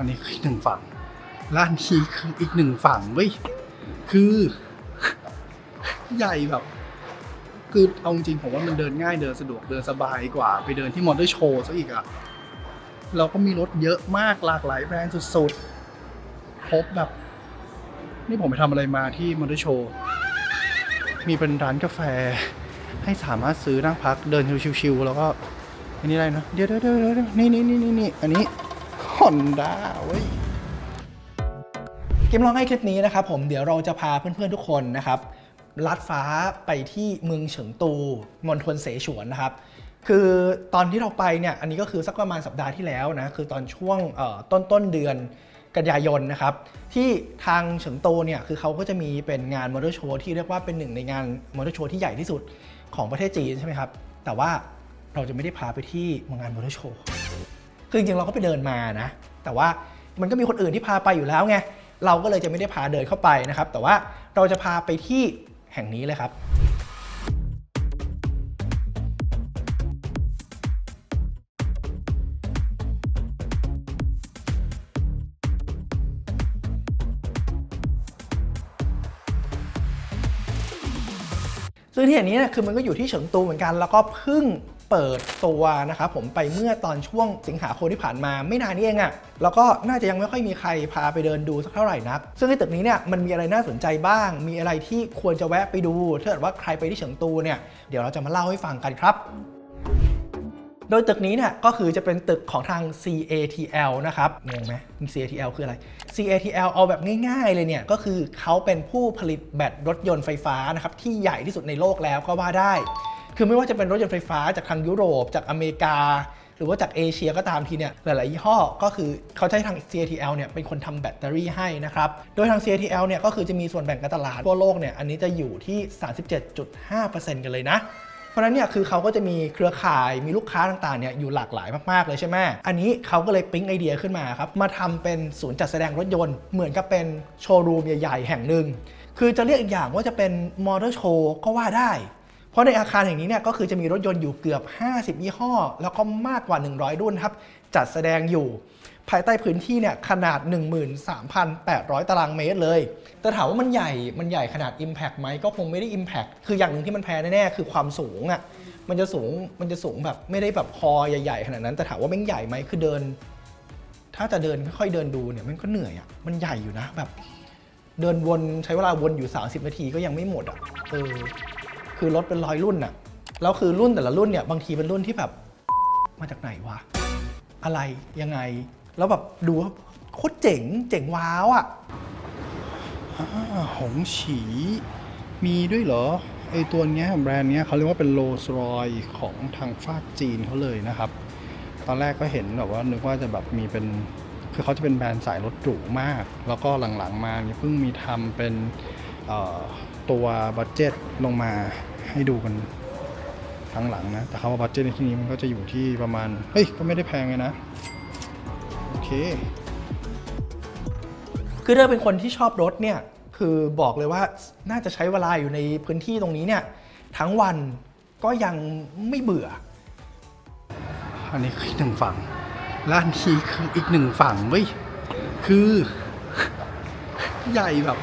อันนี้คือหนึ่งฝั่งร้านนี้คืออีกหนึ่งฝั่งเว้ยคือ ใหญ่แบบ คือเอาจริงผมว่ามันเดินง่ายเดินสะดวกเดินสบายกว่า ไปเดินที่มอเตอร์โชว์ซะอีกอะเราก็มีรถเยอะมากหลากหลายแบรนด์สุดๆครบแบบ นี่ผมไปทำอะไรมาที่มอเตอร์โชว์มีเป็นร้านกาแฟ ให้สามารถซื้อนั่งพักเดินชิวๆแล้วก็อันนี้อะไรนะเดี๋ยวเดี๋ยวเดี๋ยวเดี๋ยวนี่นี่นี่นี่นี่อันนี้ ฮอนด้าเว้ยเกมลองให้คลิปนี้นะครับผมเดี๋ยวเราจะพาเพื่อนๆทุกคนนะครับลัดฟ้าไปที่เมืองเฉิงตูมณฑลเสฉวนนะครับ คือตอนที่เราไปเนี่ยอันนี้ก็คือสักประมาณสัปดาห์ที่แล้วนะคือตอนช่วงต้นต้นเดือนกันยายนนะครับ ที่ทางเฉิงตูเนี่ยคือเขาก็จะมีเป็นงานมอเตอร์โชว์ที่เรียกว่าเป็นหนึ่งในงานมอเตอร์โชว์ที่ใหญ่ที่สุดของประเทศจีนใช่ไหมครับ แต่ว่าเราจะไม่ได้พาไปที่งานมอเตอร์โชว์ คือจริงๆเราก็ไปเดินมานะ แต่ว่ามันก็มีคนอื่นที่พาไปอยู่แล้วไง เราก็เลยจะไม่ได้พาเดินเข้าไปนะครับ แต่ว่าเราจะพาไปที่แห่งนี้เลยครับ ซึ่งที่แห่งนี้เนี่ยคือมันก็อยู่ที่เฉิงตูเหมือนกัน แล้วก็เพิ่ง เปิดตัวนะครับผมไปเมื่อตอนช่วงสิงหาคมที่ผ่านมาไม่นานนี้เองอะ่ะแล้วก็น่าจะยังไม่ค่อยมีใครพาไปเดินดูสักเท่าไหร่นัก ซึ่งในตึกนี้เนี่ยมันมีอะไรน่าสนใจบ้าง มีอะไรที่ควรจะแวะไปดูถ้าเกิดว่าใครไปที่เฉิงตูเนี่ยเดี๋ยวเราจะมาเล่าให้ฟังกันครับโดยตึกนี้เนี่ยก็คือจะเป็นตึกของทาง CATL นะครับงงไหม CATL คืออะไร CATL เอาแบบง่ายๆเลยเนี่ยก็คือเขาเป็นผู้ผลิตแบตรถยนต์ไฟฟ้านะครับที่ใหญ่ที่สุดในโลกแล้วก็ว่าได้ คือไม่ว่าจะเป็นรถยนต์ไฟฟ้าจากทางยุโรป จากอเมริกา หรือว่าจากเอเชียก็ตามทีเนี่ยหลาย ๆ ยี่ห้อก็คือเขาใช้ทาง CATL เนี่ยเป็นคนทำแบตเตอรี่ให้นะครับ โดยทาง CATL เนี่ยก็คือจะมีส่วนแบ่งการตลาดทั่วโลกเนี่ยอันนี้จะอยู่ที่ 37.5%กันเลยนะเพราะนั้นเนี่ยคือเขาก็จะมีเครือข่ายมีลูกค้าต่างๆเนี่ยอยู่หลากหลายมากๆเลยใช่ไหมอันนี้เขาก็เลยปิ๊งไอเดียขึ้นมาครับ มาทำเป็นศูนย์จัดแสดงรถยนต์ เหมือนกับเป็นโชว์รูมใหญ่ๆ แห่งหนึ่ง คือจะเรียกอีกอย่างว่าจะเป็นมอเตอร์โชว์ก็ว่าได้ เพราะในอาคารแห่งนี้เนี่ยก็คือจะมีรถยนต์อยู่เกือบ 50 ยี่ห้อ แล้วก็มากกว่า 100 รุ่นครับ จัดแสดงอยู่ ภายใต้พื้นที่เนี่ยขนาด 13,800 ตารางเมตรเลย แต่ถามว่ามันใหญ่มันใหญ่ขนาด Impact ไหมก็คงไม่ได้ Impact คืออย่างหนึ่งที่มันแพ้แน่ๆคือความสูงอะ่ะมันจะสูงมันจะสูงแบบไม่ได้แบบคอใหญ่ ๆ ขนาดนั้นแต่ถามว่าแม่งใหญ่ไหมคือเดิน ถ้าจะเดินค่อยๆเดินดูเนี่ยมันก็เหนื่อยอะ่ะมันใหญ่อยู่นะแบบ เดินวนใช้เวลาวนอยู่ 30 นาทีก็ยังไม่หมดอะเออ คือรถเป็นร้อยรุ่นอะแล้วคือรุ่นแต่ละรุ่นเนี่ยบางทีเป็นรุ่นที่แบบมาจากไหนวะ อะไรยังไง แล้วแบบดูว่าโคตรเจ๋งเจ๋งว้าวอะอ่าหงฉีมีด้วยเหรอ ไอตัวเนี้ยแบรนด์เนี้ยเขาเรียกว่าเป็นโรลส์รอยของทางฝากจีนเขาเลยนะครับ ตอนแรกก็เห็นแบบว่านึกว่าจะแบบมีเป็น คือเขาจะเป็นแบรนด์สายรถหรูมาก แล้วก็หลังๆมาเนี่ยเพิ่งมีทำเป็นตัวบัตเจ็ตลงมา ให้ดูกันครั้งหลังนะ แต่คำว่าบัตเจ็ตในที่นี้มันก็จะอยู่ที่ประมาณ เฮ้ย ก็ไม่ได้แพงเลยนะ โอเค คือถ้าเป็นคนที่ชอบรถเนี่ย คือบอกเลยว่าน่าจะใช้เวลาอยู่ในพื้นที่ตรงนี้เนี่ย ทั้งวันก็ยังไม่เบื่อ อันนี้คือหนึ่งฝั่งร้านนี้คืออีกหนึ่งฝั่งเว้ย คือ ใหญ่แบบ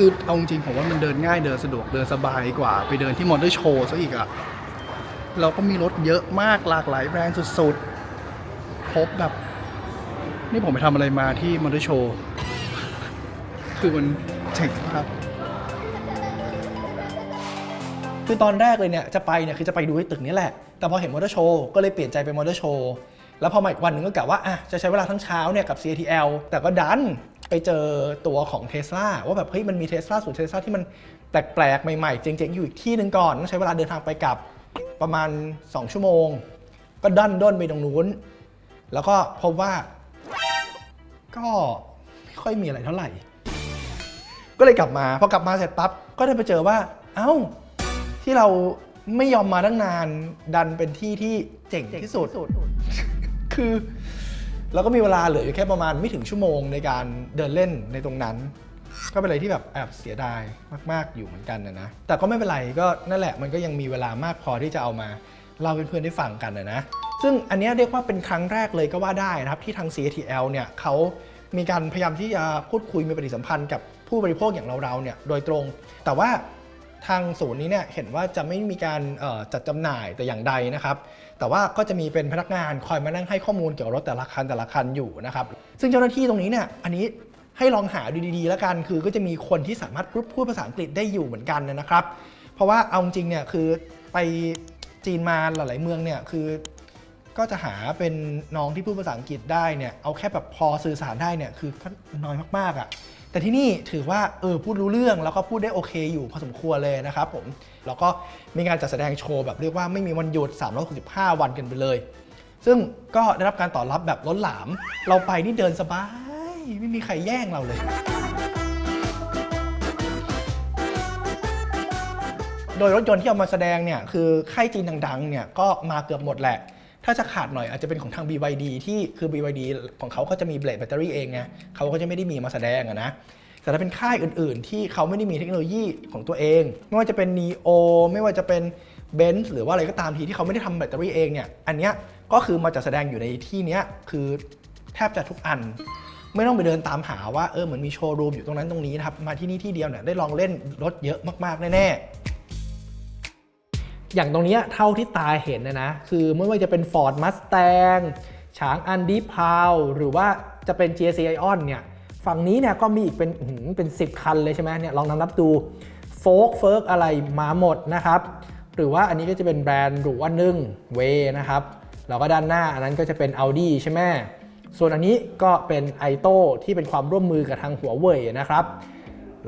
คือเอาจริงผมว่ามันเดินง่ายเดินสะดวกเดินสบายกว่า ไปเดินที่มอเตอร์โชว์ซะอีกอะเราก็มีรถเยอะมากหลากหลายแบรนด์สุดๆครบแบบ นี่ผมไปทำอะไรมาที่มอเตอร์โชว์ คือมันเจ๋งครับคือตอนแรกเลยเนี่ยจะไปเนี่ยคือจะไปดูไอ้ตึกนี้แหละ แต่พอเห็นมอเตอร์โชว์ก็เลยเปลี่ยนใจไปมอเตอร์โชว์ แล้วพอมาอีกวันหนึ่งก็กะว่าอะจะใช้เวลาทั้งเช้าเนี่ยกับ CATL แต่ก็ดัน ไปเจอตัวของ t ท s l a ว่าแบบเฮ้ยมันมี t ท s l a สูตร t ท s l a ที่มันแปลกๆ ใหม่ๆ เจ๋งๆ อยู่อีกที่หนึ่งก่อนต้องใช้เวลาเดินทางไปกลับประมาณ 2 ชั่วโมง ก็ดันด้นไปตรงนู้น แล้วก็พบว่า ก็ไม่ค่อยมีอะไรเท่าไหร่ ก็เลยกลับมา พอกลับมาเสร็จปั๊บ ก็ได้ไปเจอว่า เอ้า ที่เราไม่ยอมมาตั้งนาน ดันเป็นที่ที่เจ๋งที่สุด คือ เราก็มีเวลาเหลืออยู่แค่ประมาณไม่ถึงชั่วโมงในการเดินเล่นในตรงนั้น ก็เป็นอะไรที่แบบแอบเสียดายมาก ๆ อยู่เหมือนกันนะนะ แต่ก็ไม่เป็นไรก็นั่นแหละมันก็ยังมีเวลามากพอที่จะเอามาเล่าให้เพื่อนๆได้ฟังกันนะนะ ซึ่งอันนี้เรียกว่าเป็นครั้งแรกเลยก็ว่าได้นะครับที่ทาง CATL เนี่ยเขามีการพยายามที่จะพูดคุยมีปฏิสัมพันธ์กับผู้บริโภคอย่างเราๆเนี่ยโดยตรง แต่ว่า ทางศูนย์นี้เนี่ยเห็นว่าจะไม่มีการจัดจำหน่ายแต่อย่างใดนะครับ แต่ว่าก็จะมีเป็นพนักงานคอยมานั่งให้ข้อมูลเกี่ยวกับรถแต่ละคันแต่ละคันอยู่นะครับ ซึ่งเจ้าหน้าที่ตรงนี้เนี่ยอันนี้ให้ลองหาดูดีๆแล้วกัน คือก็จะมีคนที่สามารถพูดภาษาอังกฤษได้อยู่เหมือนกันนะครับ เพราะว่าเอาจริงเนี่ยคือไปจีนมาหลายๆเมืองเนี่ยคือก็จะหาเป็นน้องที่พูดภาษาอังกฤษได้เนี่ยเอาแค่แบบพอสื่อสารได้เนี่ยคือน้อยมากๆอะ่ะ แต่ที่นี่ถือว่าเออพูดรู้เรื่องแล้วก็พูดได้โอเคอยู่พอสมควรเลยนะครับผมแล้วก็มีการจัดแสดงโชว์แบบเรียกว่าไม่มีวันหยุด 365 วันกันไปเลย ซึ่งก็ได้รับการตอบรับแบบล้นหลาม เราไปนี่เดินสบาย ไม่มีใครแย่งเราเลยโดยรถยนต์ที่เอามาแสดงเนี่ยคือค่ายจีนดังๆเนี่ยก็มาเกือบหมดแหละ ถ้าจะขาดหน่อยอาจจะเป็นของทาง BYD ที่คือ BYD ของเขาก็จะมีเบลดแบตเตอรี่เองไงเขาก็จะไม่ได้มีมาแสดงอะนะแต่ถ้าเป็นค่ายอื่น ๆ ที่เขาไม่ได้มีเทคโนโลยีของตัวเอง ไม่ว่าจะเป็น NEO ไม่ว่าจะเป็น b e n z หรือว่าอะไรก็ตามทีที่เขาไม่ได้ทำแบตเตอรี่เองเนี่ยอันเนี้ยก็คือมาจัดแสดงอยู่ในที่เนี้ยคือแทบจะทุกอัน ไม่ต้องไปเดินตามหาว่าเออเหมือนมีโชว์รูมอยู่ตรงนั้นตรงนี้นะครับมาที่นี่ที่เดียวเนี่ยได้ลองเล่นรถเยอะมากๆแน่ๆ อย่างตรงนี้เท่าที่ตาเห็นนะนะ คือไม่ว่าจะเป็น Ford Mustang ช้างอันดีพาวหรือว่าจะเป็น GSC Ion เนี่ย ฝั่งนี้เนี่ยก็มีอีกเป็นเป็น 10 คันเลยใช่ไหมเนี่ยลองนับนับดูโฟกเฟิร์กอะไรมาหมดนะครับ หรือว่าอันนี้ก็จะเป็นแบรนด์หรูอันนึงเวนะครับแล้วก็ด้านหน้าอันนั้นก็จะเป็น Audi ใช่ไหมส่วนอันนี้ก็เป็น i t o ที่เป็นความร่วมมือกับทางหัวเว่ยนะครับ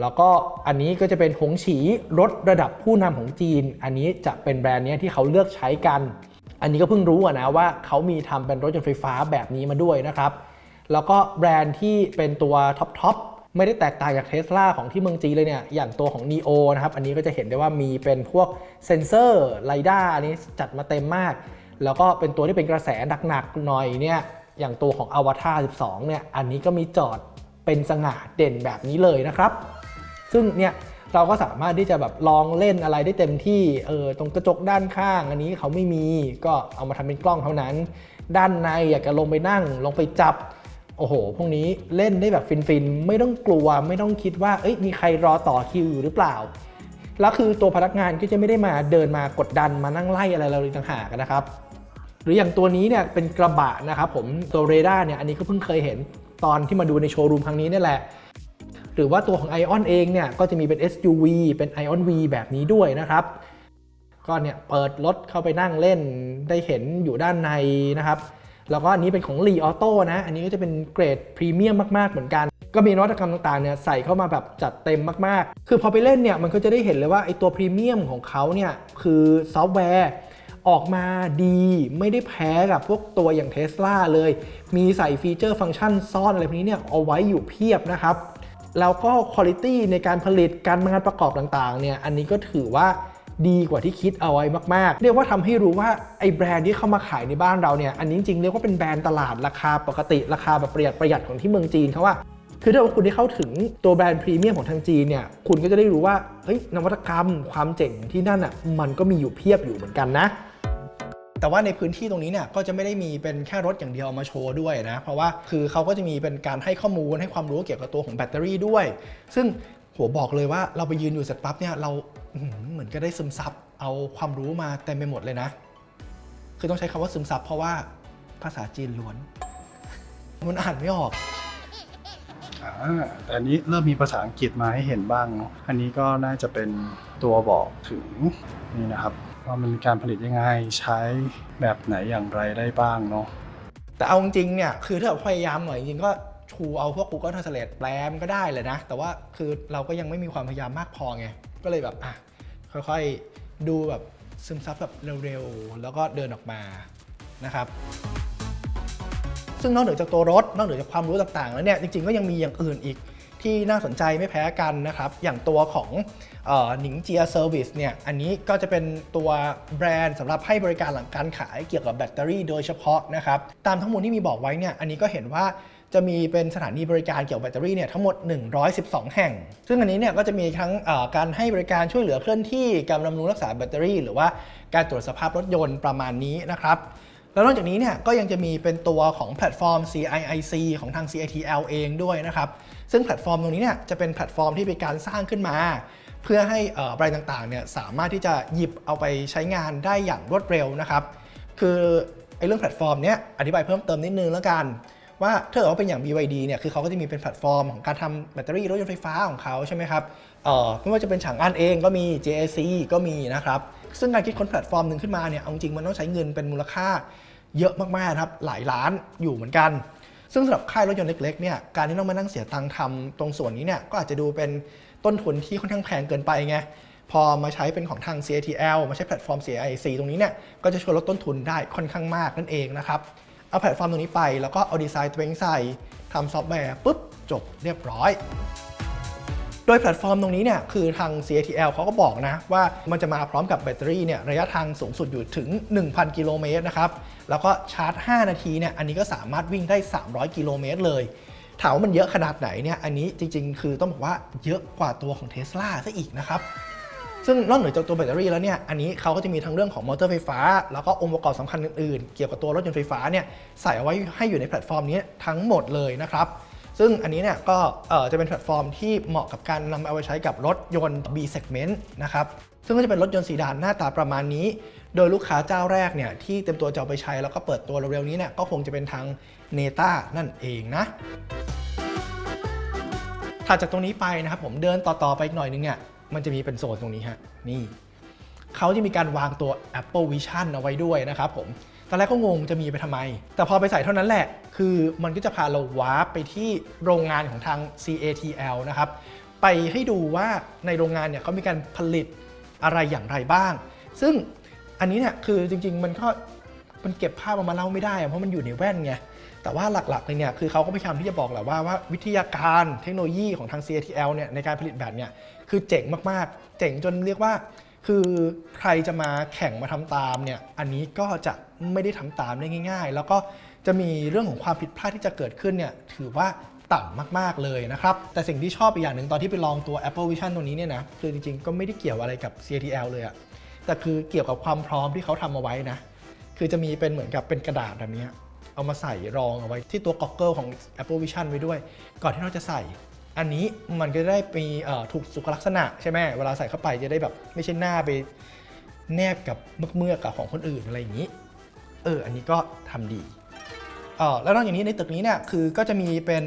แล้วก็อันนี้ก็จะเป็นหงฉีรถระดับผู้นำของจีน อันนี้จะเป็นแบรนด์เนี้ยที่เขาเลือกใช้กัน อันนี้ก็เพิ่งรู้อะนะว่าเขามีทำเป็นรถยนต์ไฟฟ้าแบบนี้มาด้วยนะครับ แล้วก็แบรนด์ที่เป็นตัวท็อปทอปไม่ได้แตกต่างจากเท s l a ของที่เมืองจีนเลยเนี่ย อย่างตัวของ NEO นะครับ อันนี้ก็จะเห็นได้ว่ามีเป็นพวกเซนเซอร์ไรด้าอันนี้จัดมาเต็มมาก แล้วก็เป็นตัวที่เป็นกระแสหนักๆหน่อยเนี่ย อย่างตัวของ Avatar 12 เนี่ย อันนี้ก็มีจอดเป็นสง่าเด่นแบบนี้เลยนะครับ ซึ่งเนี่ยเราก็สามารถที่จะแบบลองเล่นอะไรได้เต็มที่เออตรงกระจกด้านข้าง อันนี้เขาไม่มีก็เอามาทำเป็นกล้องเท่านั้น ด้านในอยากจะลงไปนั่ง ลงไปจับโอ้โห พวกนี้เล่นได้แบบฟินๆ ไม่ต้องกลัวไม่ต้องคิดว่าเอ้ยมีใครรอต่อคิวอยู่หรือเปล่า แล้วคือตัวพนักงานก็จะไม่ได้มาเดินมากดดันมานั่งไล่อะไรเราเลยต่างหากนะครับ หรืออย่างตัวนี้เนี่ยเป็นกระบะนะครับผมตัวเรดาร์เนี่ยอันนี้ก็เพิ่งเคยเห็นตอนที่มาดูในโชว์รูมครั้งนี้นี่แหละ หรือว่าตัวของ Ion เองเนี่ยก็จะมีเป็น SUV เป็น Ion V แบบนี้ด้วยนะครับ ก็เนี่ยเปิดรถเข้าไปนั่งเล่นได้เห็นอยู่ด้านในนะครับ แล้วก็อันนี้เป็นของ Li Auto นะ อันนี้ก็จะเป็นเกรดพรีเมียมมาก ๆ เหมือนกัน ก็มีนวัตกรรมต่างๆเนี่ยใส่เข้ามาแบบจัดเต็มมากๆ คือพอไปเล่นเนี่ยมันก็จะได้เห็นเลยว่าไอตัวพรีเมียมของเขาเนี่ยคือซอฟต์แวร์ออกมาดีไม่ได้แพ้กับพวกตัวอย่าง Tesla เลย มีใส่ฟีเจอร์ฟังก์ชันซ่อนอะไรพวกนี้เนี่ยเอาไว้อยู่เพียบนะครับ แล้วก็คุณภาพในการผลิตการงานประกอบต่างๆเนี่ยอันนี้ก็ถือว่าดีกว่าที่คิดเอาไว้มากๆ เรียกว่าทำให้รู้ว่าไอ้แบรนด์ที่เข้ามาขายในบ้านเราเนี่ยอันนี้จริงๆเรียกว่าเป็นแบรนด์ตลาดราคาปกติราคาแบบประหยัดประหยัดของที่เมืองจีนเขาว่า คือถ้าว่าคุณได้เข้าถึงตัวแบรนด์พรีเมียมของทางจีนเนี่ยคุณก็จะได้รู้ว่าเฮ้ยนวัตกรรม ความเจ๋งที่นั่นอะมันก็มีอยู่เพียบอยู่เหมือนกันนะ แต่ว่าในพื้นที่ตรงนี้เนี่ยก็จะไม่ได้มีเป็นแค่รถอย่างเดียวเอามาโชว์ด้วยนะ เพราะว่าคือเขาก็จะมีเป็นการให้ข้อมูลให้ความรู้เกี่ยวกับตัวของแบตเตอรี่ด้วย ซึ่งโหัวบอกเลยว่าเราไปยืนอยู่เสร็จปั๊บเนี่ยเราเหมือนก็ได้ซึมซับเอาความรู้มาเต็มไปหมดเลยนะ คือต้องใช้คำว่าซึมซับเพราะว่าภาษาจีนล้วน มันอ่านไม่ออกอ่าแต่อันนี้เริ่มมีภาษาอังกฤษมาให้เห็นบ้าง อันนี้ก็น่าจะเป็นตัวบอกถึงนี่นะครับ ว่ามันมีการผลิตยังไงใช้แบบไหนอย่างไรได้บ้างเนาะแต่เอาจริงๆเนี่ยคือถ้าเราพยายามหน่อยจริงๆก็ชูเอาพวก Google Translate แปลมันก็ได้เลยนะ แต่ว่าคือเราก็ยังไม่มีความพยายามมากพอไง ก็เลยแบบอะค่อยๆดูแบบซึมซับแบบเร็วๆ แล้วก็เดินออกมานะครับ ซึ่งนอกเหนือจากตัวรถ นอกเหนือจากความรู้ต่างๆ แล้วเนี่ยจริงๆก็ยังมีอย่างอื่นอีก ที่น่าสนใจไม่แพ้กันนะครับ อย่างตัวของหนิงเจียเซอร์วิสเนี่ย อันนี้ก็จะเป็นตัวแบรนด์สำหรับให้บริการหลังการขายเกี่ยวกับแบตเตอรี่โดยเฉพาะนะครับ ตามทั้งหมดที่มีบอกไว้เนี่ย อันนี้ก็เห็นว่าจะมีเป็นสถานีบริการเกี่ยวกับแบตเตอรี่เนี่ยทั้งหมด 112 แห่ง ซึ่งอันนี้เนี่ยก็จะมีทั้งการให้บริการช่วยเหลือเคลื่อนที่ การบำรุงรักษาแบตเตอรี่ หรือว่าการตรวจสภาพรถยนต์ประมาณนี้นะครับ แล้วนอกจากนี้เนี่ยก็ยังจะมีเป็นตัวของแพลตฟอร์ม CIIC ของทาง CITL เองด้วยนะครับ ซึ่งแพลตฟอร์มตรงนี้เนี่ยจะเป็นแพลตฟอร์มที่เป็นการสร้างขึ้นมา เพื่อให้อ่อแบรนด์ต่างๆเนี่ยสามารถที่จะหยิบเอาไปใช้งานได้อย่างรวดเร็วนะครับ คือไอ้เรื่องแพลตฟอร์มเนี้ยอธิบายเพิ่มเติมนิดนึงแล้วกัน ว่าถ้าเกิดว่าเป็นอย่าง BYD เนี่ยคือเขาก็จะมีเป็นแพลตฟอร์มของการทำแบตเตอรี่รถยนต์ไฟฟ้าของเขาใช่ไหมครับเอ่อไม่ว่าจะเป็นฉางอันเองก็มี JAC ก็มีนะครับซึ่งการคิดค้นแพลตฟอร์มหนึ่งขึ้นมาเนี่ยเอาจริงมันต้องใช้เงินเป็นมูลค่าเยอะมากๆครับหลายล้านอยู่เหมือนกัน ซึ่งสำหรับค่ายรถยนต์เล็กๆเนี่ยการที่ต้องมานั่งเสียตังค์ทำตรงส่วนนี้เนี่ยก็อาจจะดูเป็นต้นทุนที่ค่อนข้างแพงเกินไปไงพอมาใช้เป็นของทาง CATL มาใช้แพลตฟอร์ม CIC ตรงนี้เนี่ยก็จะช่วยลดต้นทุนได้ค่อนข้างมากนั่นเองนะครับ เอาแพลตฟอร์มตรงนี้ไป แล้วก็เอาดีไซน์ตัวเองใส่ทำซอฟต์แวร์ปุ๊บจบเรียบร้อย โดยแพลตฟอร์มตรงนี้เนี่ยคือทาง CATL เขาก็บอกนะ ว่ามันจะมาพร้อมกับแบตเตอรี่เนี่ยระยะทางสูงสุดอยู่ถึง 1,000 กิโลเมตรนะครับ แล้วก็ชาร์จ 5 นาทีเนี่ยอันนี้ก็สามารถวิ่งได้ 300 กิโลเมตรเลยถามว่ามันเยอะขนาดไหนเนี่ย อันนี้จริงๆ คือต้องบอกว่าเยอะกว่าตัวของ Tesla ซะอีกนะครับ ซึ่งนอกเหนือจากตัวแบตเตอรี่แล้วเนี่ยอันนี้เขาก็จะมีทั้งเรื่องของมอเตอร์ไฟฟ้า แล้วก็องค์ประกอบสำคัญอื่นๆ เกี่ยวกับตัวรถยนต์ไฟฟ้าเนี่ยใส่เอาไว้ให้อยู่ในแพลตฟอร์มนี้ทั้งหมดเลยนะครับซึ่งอันนี้เนี่ยก็จะเป็นแพลตฟอร์มที่เหมาะกับการนำเอาไปใช้กับรถยนต์ B segment นะครับซึ่งก็จะเป็นรถยนต์สีดานหน้าตาประมาณนี้ โดยลูกค้าเจ้าแรกเนี่ยที่เต็มตัวจะเอาไปใช้แล้วก็เปิดตัวเร็วๆนี้เนี่ยก็คงจะเป็นทางเนต้านั่นเองนะถัดจากตรงนี้ไปนะครับผมเดินต่อๆไปอีกหน่อยนึงเนี่ย มันจะมีเป็นโซนตรงนี้ฮะนี่เขาจะมีการวางตัว Apple Vision เอาไว้ด้วยนะครับผมตอนแรกก็งงจะมีไปทำไม แต่พอไปใส่เท่านั้นแหละ คือมันก็จะพาเราวาร์ปไปที่โรงงานของทาง CATL นะครับ ไปให้ดูว่าในโรงงานเนี่ยเขามีการผลิตอะไรอย่างไรบ้าง ซึ่งอันนี้เนี่ยคือจริงๆมันก็มันเก็บภาพออกมาเล่าไม่ได้ เพราะมันอยู่ในแว่นไง แต่ว่าหลักๆเลยเนี่ยคือเขาก็พยายามที่จะบอกแหละว่าว่าวิทยาการเทคโนโลยีของทาง CATL เนี่ยในการผลิตแบตเนี่ยคือเจ๋งมากๆ เจ๋งจนเรียกว่า คือใครจะมาแข่งมาทำตามเนี่ยอันนี้ก็จะไม่ได้ทำตามได้ง่าย ๆ แล้วก็จะมีเรื่องของความผิดพลาดที่จะเกิดขึ้นเนี่ยถือว่าต่ำมาก ๆ เลยนะครับ แต่สิ่งที่ชอบอีกอย่างหนึ่งตอนที่ไปลองตัว Apple Vision ตรงนี้เนี่ยนะคือจริง ๆ ก็ไม่ได้เกี่ยวอะไรกับ CATL เลยอะแต่คือเกี่ยวกับความพร้อมที่เขาทำเอาไว้นะ คือจะมีเป็นเหมือนกับเป็นกระดาษแบบนี้ เอามาใส่รองเอาไว้ที่ตัวก็อกเกิลของ Apple Vision ไว้ด้วย ก่อนที่เราจะใส่ อันนี้มันก็ได้มีถูกสุขลักษณะใช่ไหมเวลาใส่เข้าไปจะได้แบบไม่ใช่หน้าไปแนบกับเมือกๆกับของคนอื่นอะไรอย่างนี้ เออ อันนี้ก็ทำดี เออแล้วนอกจากนี้ในตึกนี้เนี่ยคือก็จะมีเป็น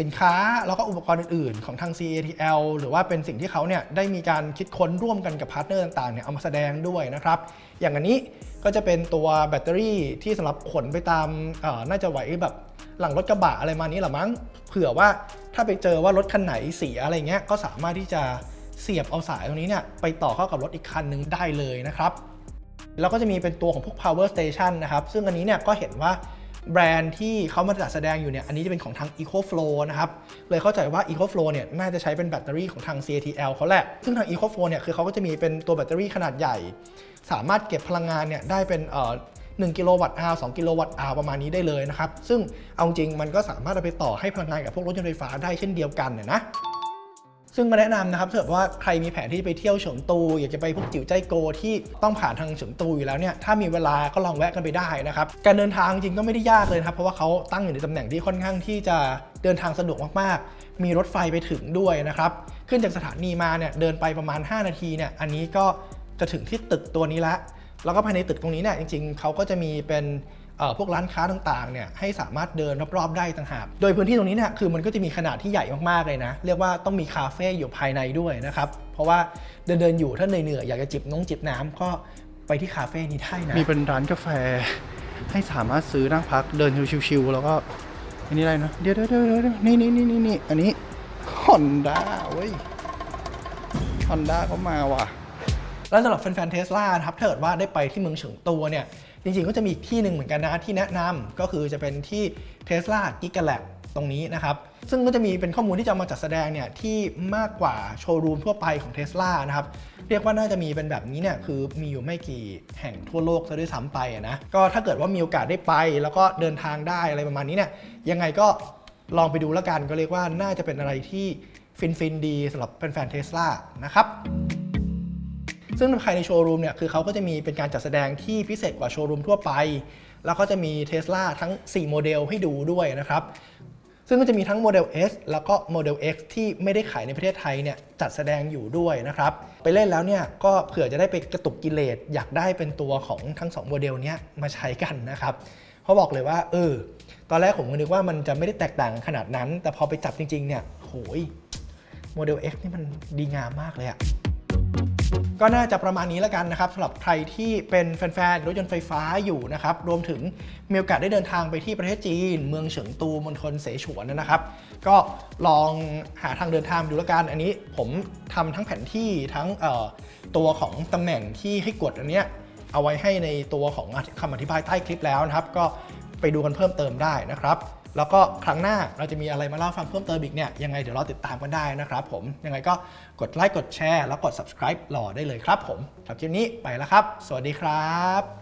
สินค้าแล้วก็อุปกรณ์อื่นๆ ของทาง CATL หรือว่าเป็นสิ่งที่เขาเนี่ยได้มีการคิดค้นร่วมกันกับพาร์ทเนอร์ต่างๆเนี่ยเอามาแสดงด้วยนะครับ อย่างอันนี้ก็จะเป็นตัวแบตเตอรี่ที่สำหรับขนไปตามน่าจะไหวแบบหลังรถกระบะอะไรมานี้หรอมั้ง เผื่อว่าถ้าไปเจอว่ารถคันไหนเสียอะไรเงี้ยก็สามารถที่จะเสียบเอาสายตรงนี้เนี่ยไปต่อเข้ากับรถอีกคันหนึงได้เลยนะครับแล้วก็จะมีเป็นตัวของพวก power station นะครับ ซึ่งอันนี้เนี่ยก็เห็นว่า แบรนด์ที่เขามาจัดแสดงอยู่เนี่ย อันนี้จะเป็นของทาง EcoFlow นะครับ เลยเข้าใจว่า EcoFlow เนี่ยน่าจะใช้เป็นแบตเตอรี่ของทาง CATL เขาแหละ ซึ่งทาง EcoFlow เนี่ยคือเขาก็จะมีเป็นตัวแบตเตอรี่ขนาดใหญ่ สามารถเก็บพลังงานเนี่ยได้เป็นเอ่อ1กิโลวัตต์อาว2กิโลวัตต์อาวประมาณนี้ได้เลยนะครับ ซึ่งเอาจริงมันก็สามารถเอาไปต่อให้พลังงานกับพวกรถยนต์ไฟฟ้าได้เช่นเดียวกันเนี่ยนะ ซึ่งมาแนะนำนะครับถ้าเกิดว่าใครมีแผนที่ไปเที่ยวเฉิงตู อยากจะไปพวกจิ๋วใจโกที่ต้องผ่านทางเฉิงตูอยู่แล้วเนี่ยถ้ามีเวลาก็ลองแวะกันไปได้นะครับการเดินทางจริงก็ไม่ได้ยากเลยครับเพราะว่าเขาตั้งอยู่ในตำแหน่งที่ค่อนข้างที่จะเดินทางสะดวกมากๆ มีรถไฟไปถึงด้วยนะครับขึ้นจากสถานีมาเนี่ยเดินไปประมาณ 5 นาทีเนี่ยอันนี้ก็จะถึงที่ตึกตัวนี้ละแล้วก็ภายในตึกตรงนี้เนี่ยจริง ๆเขาก็จะมีเป็น พวกร้านค้าต่างๆเนี่ยให้สามารถเดินรอบๆได้ต่างหาก โดยพื้นที่ตรงนี้เนี่ยคือมันก็จะมีขนาดที่ใหญ่มากๆเลยนะ เรียกว่าต้องมีคาเฟ่อยู่ภายในด้วยนะครับ เพราะว่าเดินๆอยู่ถ้าเหนื่อยๆอยากจะจิบน้องจิบน้ำก็ไปที่คาเฟ่นี้ได้นะ มีเป็นร้านกาแฟ ให้สามารถซื้อนั่งพักเดินชิวๆแล้วก็อันนี้อะไรนะเดี๋ยวเดี๋ยวเดี๋ยวเดี๋ยวนี่นี่นี่นี่นี่อันนี้ฮอนด้าเว้ยฮอนด้าก็มาว่ะแล้วสำหรับแฟนๆเทสลาครับถ้าเกิดว่าได้ไปที่เมืองเฉิงตูเนี่ย จริงๆก็จะมีที่หนึ่งเหมือนกันนะที่แนะนำก็คือจะเป็นที่ Tesla g i g a l a b ตรงนี้นะครับ ซึ่งก็จะมีเป็นข้อมูลที่จะมาจัดแสดงเนี่ยที่มากกว่าโชว์รูมทั่วไปของ Tesla นะครับ เรียกว่าน่าจะมีเป็นแบบนี้เนี่ยคือมีอยู่ไม่กี่แห่งทั่วโลกซะด้วยซ้ำไปนะ ก็ถ้าเกิดว่ามีโอกาสได้ไป แล้วก็เดินทางได้อะไรประมาณนี้เนี่ยยังไงก็ลองไปดูแล้วกันก็เรียกว่าน่าจะเป็นอะไรที่ฟินๆดีสำหรับแฟนๆเทสลานะครับ ซึ่งภายในโชว์รูมเนี่ยคือเขาก็จะมีเป็นการจัดแสดงที่พิเศษกว่าโชว์รูมทั่วไป แล้วก็จะมี Tesla ทั้ง 4 โมเดลให้ดูด้วยนะครับ ซึ่งก็จะมีทั้งโมเดล S แล้วก็โมเดล X ที่ไม่ได้ขายในประเทศไทยเนี่ยจัดแสดงอยู่ด้วยนะครับ ไปเล่นแล้วเนี่ยก็เผื่อจะได้ไปกระตุกกิเลสอยากได้เป็นตัวของทั้ง 2 โมเดลเนี้ยมาใช้กันนะครับเพราะบอกเลยว่าเออตอนแรกผมก็นึกว่ามันจะไม่ได้แตกต่างขนาดนั้น แต่พอไปจับจริงๆเนี่ยโหยโมเดล X นี่มันดีงามมากเลยอะ ก็น่าจะประมาณนี้แล้วกันนะครับสำหรับใครที่เป็นแฟนๆรถยนต์ไฟฟ้าอยู่นะครับ รวมถึงมีโอกาสได้เดินทางไปที่ประเทศจีน เมืองเฉิงตูมณฑลเสฉวนนะครับ ก็ลองหาทางเดินทางดูแล้วกัน อันนี้ผมทำทั้งแผนที่ทั้งตัวของตำแหน่งที่ให้กดอันเนี้ยเอาไว้ให้ในตัวของคำอธิบายใต้คลิปแล้วนะครับ ก็ไปดูกันเพิ่มเติมได้นะครับ แล้วก็ครั้งหน้าเราจะมีอะไรมาเล่าฟังเพิ่มเติมอีกเนี่ยยังไงเดี๋ยวเราติดตามกันได้นะครับผมยังไงก็กดไลค์กดแชร์แล้วกด subscribe รอได้เลยครับผมสำหรับคลิปนี้ไปแล้วครับ สวัสดีครับ